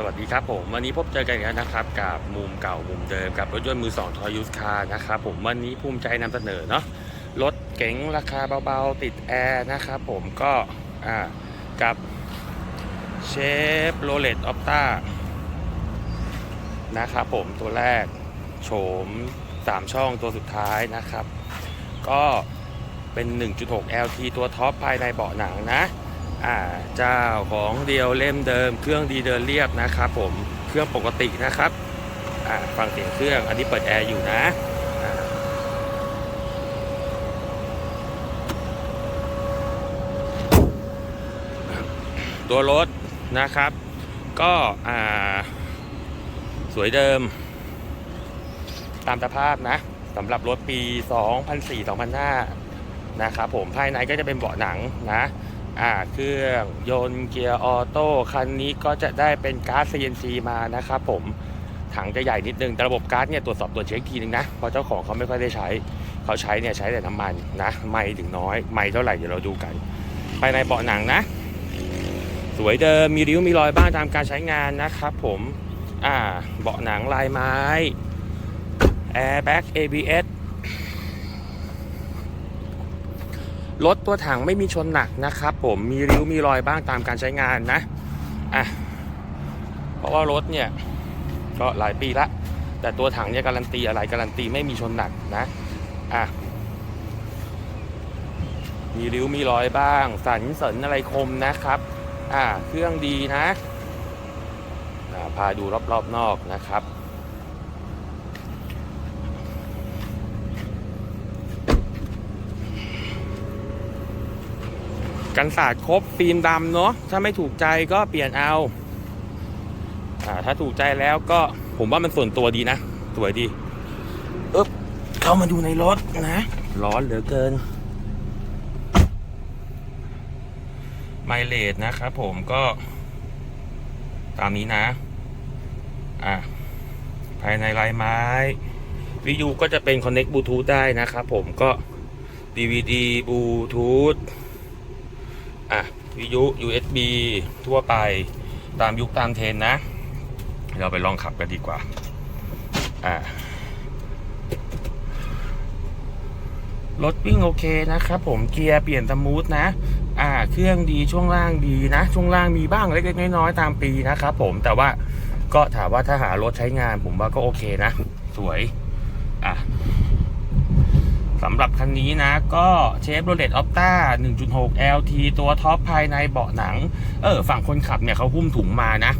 สวัสดีครับผมวันนี้พบเจอกันอีกแล้วนะครับกับมุมเก่ามุมเดิมกับรถยนต์มือสองทอยูสคาร์นะครับผมวันนี้ภูมิใจนำเสนอเนาะรถเก๋งราคาเบาๆติดแอร์นะครับผมก็อ่ากับเชฟโรเลตออปต้านะครับผมตัวแรกโฉม 3 ช่องตัวสุดท้ายนะครับ ก็เป็น 1.6 LT ตัวท็อปภายในเบาะหนังนะ อ่าเจ้าของเดียวเล่มเดิม เครื่องดีเดินเรียบนะครับผมเครื่องปกตินะครับอ่าฟังเสียงเครื่องอันนี้เปิดแอร์อยู่นะตัวรถนะครับ ก็อ่าสวยเดิม ตามสภาพนะสำหรับรถปี 2004-2005 นะครับผมภายในก็จะเป็นเบาะหนังนะ อ่าเครื่องยนต์เกียร์ออโต้คันนี้ก็จะได้เป็นก๊าร์ด CNC มานะครับผมถังจะใหญ่นิดนึงแต่ระบบก๊าร์ดเนี่ยตรวจสอบตัวจเช็คทีนึงนะเพราะเจ้าของเขาไม่ค่อยได้ใช้เขาใช้เนี่ยใช้แต่น้ำมันนะไม่ถึงน้อย ไม่เท่าไหร่เดี๋ยวเราดูกันภายในเบาะหนังนะ สวยเดิมมีริ้วมีรอยบ้างตามการใช้งานนะครับผมอ่าเบาะหนังลายไม้แอร์แบ็ก ABS รถตัวถังไม่มีชนหนักนะครับ ผมมีริ้วมีรอยบ้างตามการใช้งานนะอะเพราะว่ารถเนี่ยก็หลายปีละ แต่ตัวถังเนี่ยการันตีอะไรการันตีไม่มีชนหนักนะอะมีริ้วมีรอยบ้าง สันสริญอะไรคมนะครับอะเครื่องดีนะะพาดูรอบๆนอกนะครับ กันศาสตร์ครบฟิล์มดำเนาะถ้าไม่ถูกใจก็เปลี่ยนเอาอ่าถ้าถูกใจแล้วก็ผมว่ามันส่วนตัวดีนะสวยดีเอ๊บเข้ามาดูในรถนะ ร้อนเหลือเกิน ไมเลดนะครับผมก็ตามนี้นะ อะภายในลายไม้วิทยุก็จะเป็น Connect Bluetooth ได้นะครับผมก็ DVD Bluetooth อะวิทยุ USB ทั่วไปตามยุคตามเทรนนะ เราไปลองขับกันดีกว่า อะรถวิ่งโอเคนะครับผมเกียร์เปลี่ยนสมูทนะ อ่า เครื่องดีช่วงล่างดีนะ ช่วงล่างมีบ้างเล็กๆน้อยๆตามปีนะครับผมแต่ว่าก็ถามว่าถ้าหารถใช้งานผมว่าก็โอเคนะ สวย อะำหรับคันนี้นะ ก็เชฟโรเลตออปต้า1.6 LT ตัวท็อปภายในเบาะหนัง เออ ฝั่งคนขับเนี่ยเขาหุ้มถุงมานะ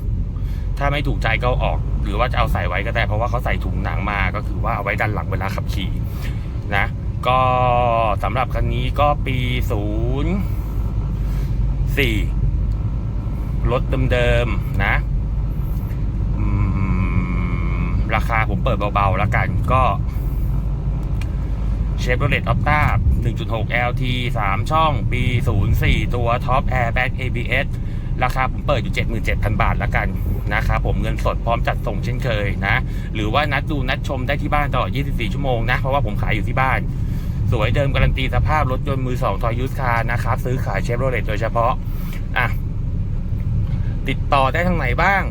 ถ้าไม่ถูกใจก็ออก หรือว่าจะเอาใส่ไว้ก็ได้ เพราะว่าเขาใส่ถุงหนังมาก็คือว่าเอาไว้ดันหลังเวลาขับขี่นะ ก็สำหรับคันนี้ก็ปี 04 รถเดิมๆนะราคาผมเปิดเบาๆแล้วกันก็ เชฟโรเลตออปต้า1.6 LT 3 ช่องปี04 ตัวท็อป Airbag ABS ราคาผมเปิดอยู่ 77,000 บาทแล้วกันนะครับผมเงินสดพร้อมจัดส่งเช่นเคยนะ หรือว่านัดดูนัดชมได้ที่บ้านตลอด 24 ชั่วโมงนะ เพราะว่าผมขายอยู่ที่บ้าน สวยเดิมการันตีสภาพรถยนต์มือ2ทอยูสคาร์นะครับ ซื้อขายเชฟโรเลตโดยเฉพาะอะติดต่อได้ทางไหนบ้าง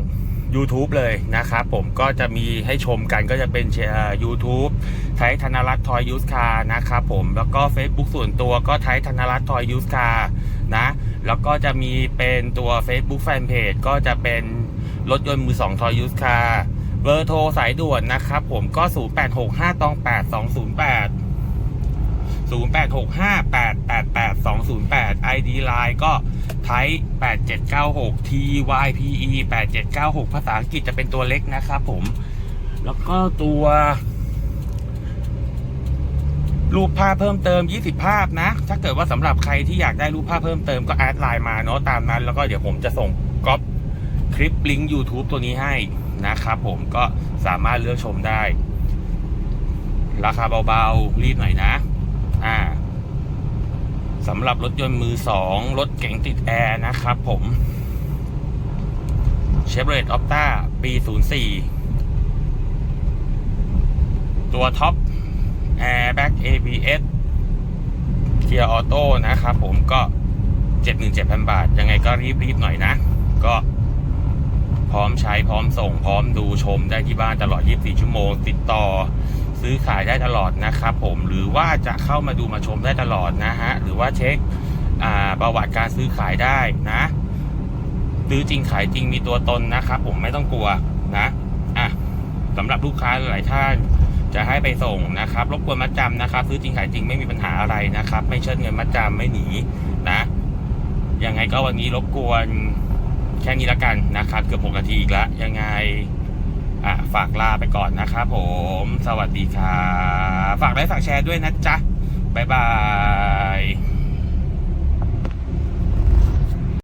YouTube เลยนะครับผมก็จะมีให้ชมกันก็จะเป็นเอ่อ YouTube ไทยธนรัตน์ทอยยูสคาร์นะครับผมแล้วก็ Facebook ส่วนตัวก็ไทยธนรัตน์ทอยยูสคาร์นะแล้วก็จะมีเป็นตัว Facebook Fanpage ก็จะเป็นรถยนต์มือ2ทอยยูสคาร์เบอร์โทรสายด่วนนะครับผมก็ 0865ตอง8208 0865888208 ID Line ก็ไทย8796 TYPE 8796 ภาษาอังกฤษจะเป็นตัวเล็กนะครับผม แล้วก็ตัว รูปภาพเพิ่มเติม 20 ภาพนะ ถ้าเกิดว่าสำหรับใครที่อยากได้รูปภาพเพิ่มเติมก็แอดไลน์มาเนาะตามนั้น แล้วก็เดี๋ยวผมจะส่งก๊อปคลิปลิงก์ YouTube ตัวนี้ให้นะครับผมก็สามารถเลือกชมได้ ราคาเบาๆ รีบหน่อยนะ อ่าสำหรับรถยนต์มือสองรถเก๋งติดแอร์นะครับผมเชฟโรเลตออปต้าปี04 ตัวท็อป Airbag ABS เกียร์ออโต้นะครับผมก็77,000 บาท ยังไงก็รีบๆหน่อยนะ ก็พร้อมมใช้พร้อมส่งพร้อมดูชมได้ที่บ้านตลอด 24 ชั่วโมง ติดต่อ ซื้อขายได้ตลอดนะครับผมหรือว่าจะเข้ามาดูมาชมได้ตลอดนะฮะหรือว่าเช็คประวัติการซื้อขายได้นะซื้อจริงขายจริงมีตัวตนนะครับผมไม่ต้องกลัวนะอะสำหรับลูกค้าหลายท่านจะให้ไปส่งนะครับ รบกวนมัดจำนะครับ ซื้อจริงขายจริงไม่มีปัญหาอะไรนะครับ ไม่เชิดเงินมัดจำไม่หนีนะยังไงก็วันนี้รบกวนแค่นี้ละกันนะครับ เกือบหกนาทีอีกแล้วยังไง อะฝากลาไปก่อนนะครับผม สวัสดีครับ ฝากไลค์ฝากแชร์ด้วยนะจ๊ะ บ๊ายบาย